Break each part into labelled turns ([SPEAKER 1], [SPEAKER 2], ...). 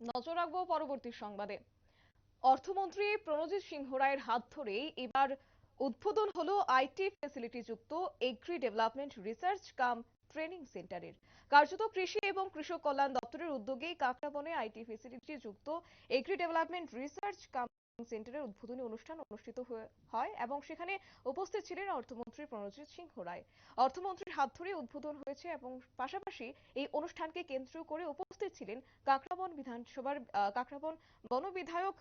[SPEAKER 1] নজর রাখব পরবর্তী সংবাদে। অর্থমন্ত্রী প্রণজিৎ সিংহ রায়ের হাত ধরেই এবার উদ্বোধন হলো আইটি ফেসিলিটি যুক্ত agri development research cum training সেন্টারের কার্যত কৃষি এবং কৃষক কল্যাণ দপ্তরের উদ্যোগে কাকরাবনে আইটি ফেসিলিটি যুক্ত এগ্রি ডেভেলপমেন্ট রিসার্চ কাম সেন্টারের উদ্বোধনী অনুষ্ঠান অনুষ্ঠিত হয় এবং সেখানে উপস্থিত ছিলেন অর্থমন্ত্রী প্রণজিৎ সিংহ রায়। অর্থমন্ত্রীর হাত ধরে উদ্বোধন হয়েছে এবং পাশাপাশি এই অনুষ্ঠানকে কেন্দ্র করে উপস্থিত ছিলেন কাকরাবন বিধানসভার কাকরাবন বন বিধায়ক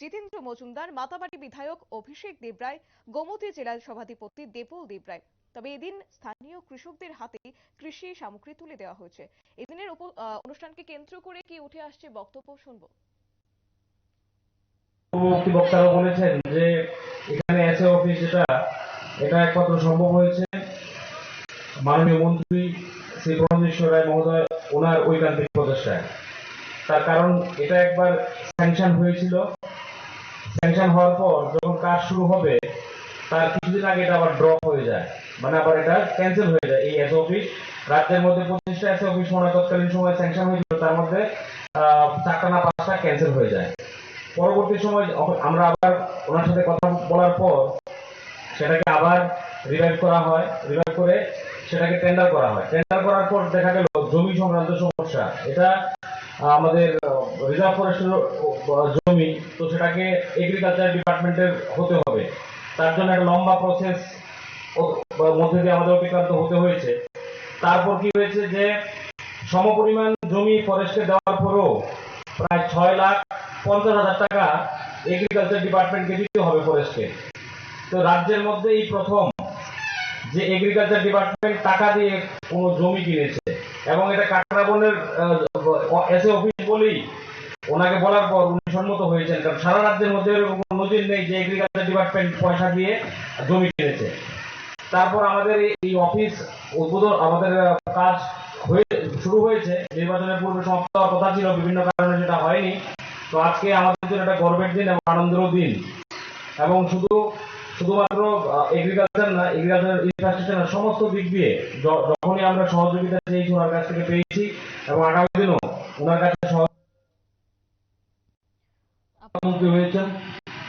[SPEAKER 1] জিতেন্দ্র মজুমদার, মাতাবাড়ি বিধায়ক অভিষেক দেবরায়, গোমতী জেলার সভাধিপতি দেপল দেবরায়। তবে এদিন স্থানীয় কৃষকদের হাতে কৃষি সামগ্রী তুলে দেওয়া হয়েছে। এদিনের অনুষ্ঠানকে কেন্দ্র করে কি উঠে আসছে বক্তব্য শুনব।
[SPEAKER 2] বক্তারা বলেছেন যে, এখানে এসে অফিস যেটা, এটা একমাত্র সম্ভব হয়েছে। মাননীয় মন্ত্রী শ্রী প্রণবেশ্বর রায় মহোদয় ওনার ঐকান্তিক প্রচেষ্টায় তার কারণ এটা একবার স্যাংশন হয়েছিল। স্যাংশন হওয়ার পর যখন কাজ শুরু হবে, তার কিছুদিন আগে এটা আবার ড্রপ হয়ে যায়। মানে আবার এটা ক্যান্সেল হয়ে যায় এই এস অফিস রাজ্যের মধ্যে পঁচিশটা এস অফিস মনে তৎকালীন সময় স্যাংশন হয়েছিল, তার মধ্যে চারটা না পাঁচটা ক্যান্সেল হয়ে যায়। পরবর্তী সময় আমরা আবার ওনার সাথে কথা বলার পর সেটাকে আবার রিভাইভ করা হয়। রিভাইভ করে সেটাকে টেন্ডার করা হয়। টেন্ডার করার পর দেখা গেল জমি সংক্রান্ত সমস্যা। এটা আমাদের রিজার্ভ ফরেস্টের জমি, তো সেটাকে এগ্রিকালচার ডিপার্টমেন্টের হতে হবে। তার জন্য একটা লম্বা প্রসেস মধ্যে দিয়ে আমাদের অতিক্রান্ত হতে হয়েছে। তারপর কি হয়েছে যে, সমপরিমাণ জমি ফরেস্টে দেওয়ার পরও প্রায় ছয় লাখ পঞ্চাশ হাজার টাকা এগ্রিকালচার ডিপার্টমেন্টকে দিতে হবে ফরেস্টকে তো রাজ্যের মধ্যে এই প্রথম যে এগ্রিকালচার ডিপার্টমেন্ট টাকা দিয়ে কোনো জমি কিনেছে এবং এটা কাকরাবনের এসে অফিস বলেই ওনাকে বলার পর উনি সম্মত হয়েছেন। কারণ সারা রাজ্যের মধ্যে এরকম নজির নেই যে এগ্রিকালচার ডিপার্টমেন্ট পয়সা দিয়ে জমি কিনেছে তারপর আমাদের এই- এই অফিস উদ্বোধন আমাদের কাজ হয়ে শুরু হয়েছে। নির্বাচনের পূর্বে সমাপ্ত হওয়ার কথা ছিল, বিভিন্ন কারণে সেটা হয়নি। তো আজকে আমাদের জন্য একটা গর্বের দিন এবং আনন্দেরও দিন। এবং শুধু শুধুমাত্র এগ্রিকালচার না এগ্রিকালচার ইনফ্রাস্ট্রাকচার না, সমস্ত দিক দিয়ে যখনই আমরা সহযোগিতা চেয়েছি ওনার কাছ থেকে পেয়েছি এবং আগামী দিনও ওনার কাছে সহ-
[SPEAKER 3] প্রধানমন্ত্রী হয়েছেন।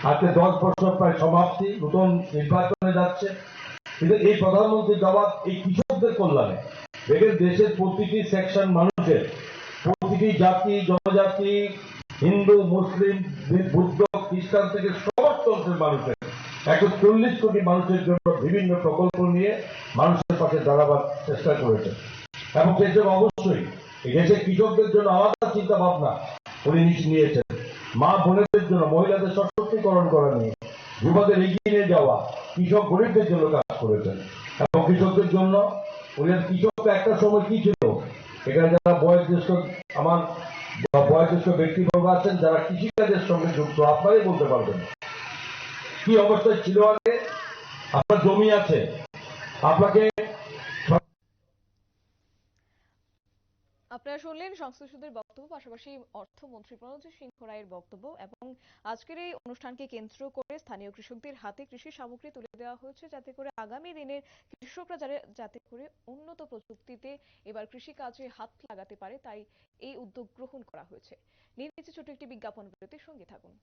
[SPEAKER 3] আজকে দশ বছর প্রায় সমাপ্তি, নতুন নির্বাচনে যাচ্ছে। কিন্তু এই প্রধানমন্ত্রীর জবাব এই কৃষকদের কল্যাণে। দেখেন দেশের প্রতিটি সেকশন মানুষের, প্রতিটি জাতি, জনজাতি, হিন্দু, মুসলিম বুদ্ধ, খ্রিস্টান থেকে সমস্ত অংশের মানুষের একশো চল্লিশ কোটি মানুষের জন্য বিভিন্ন প্রকল্প নিয়ে মানুষের পাশে দাঁড়াবার চেষ্টা করেছেন এবং সেসব অবশ্যই এই দেশের কৃষকদের জন্য আলাদা চিন্তা ভাবনা উনি নিয়েছেন মা বোনেদের জন্য, মহিলাদের সশক্তিকরণ করা নিয়ে, যুবদের এগিয়ে নিয়ে যাওয়া, কৃষক গরিবদের জন্য কাজ করেছেন এবং কৃষকদের জন্য উনি কৃষকটা একটা সময় কি ছিল? এখানে যারা বয়োজ্যেষ্ঠ, আমার বয়োজ্যেষ্ঠ ব্যক্তিবর্গ আছেন, যারা কৃষিকাজের সঙ্গে যুক্ত, আপনারাই বলতে পারবেন। কি অবস্থায় ছিল আগে। আপনার জমি আছে। আপনাকে
[SPEAKER 1] আপনারা শুনলেন সংশ্লিষ্টদের বক্তব্য, পাশাপাশি অর্থমন্ত্রী প্রণজিৎ সিংহ রায়ের বক্তব্য এবং আজকের এই অনুষ্ঠানকে কেন্দ্র করে স্থানীয় কৃষকদের হাতে কৃষি সামগ্রী তুলে দেওয়া হয়েছে, যাতে করে আগামী দিনের কৃষকরা যাতে করে উন্নত প্রযুক্তিতে এবার কৃষি কাজে হাত লাগাতে পারে, তাই এই উদ্যোগ গ্রহণ করা হয়েছে। নিয়ে নিচ্ছে ছোট একটি বিজ্ঞাপন বিরতির সঙ্গে থাকুন।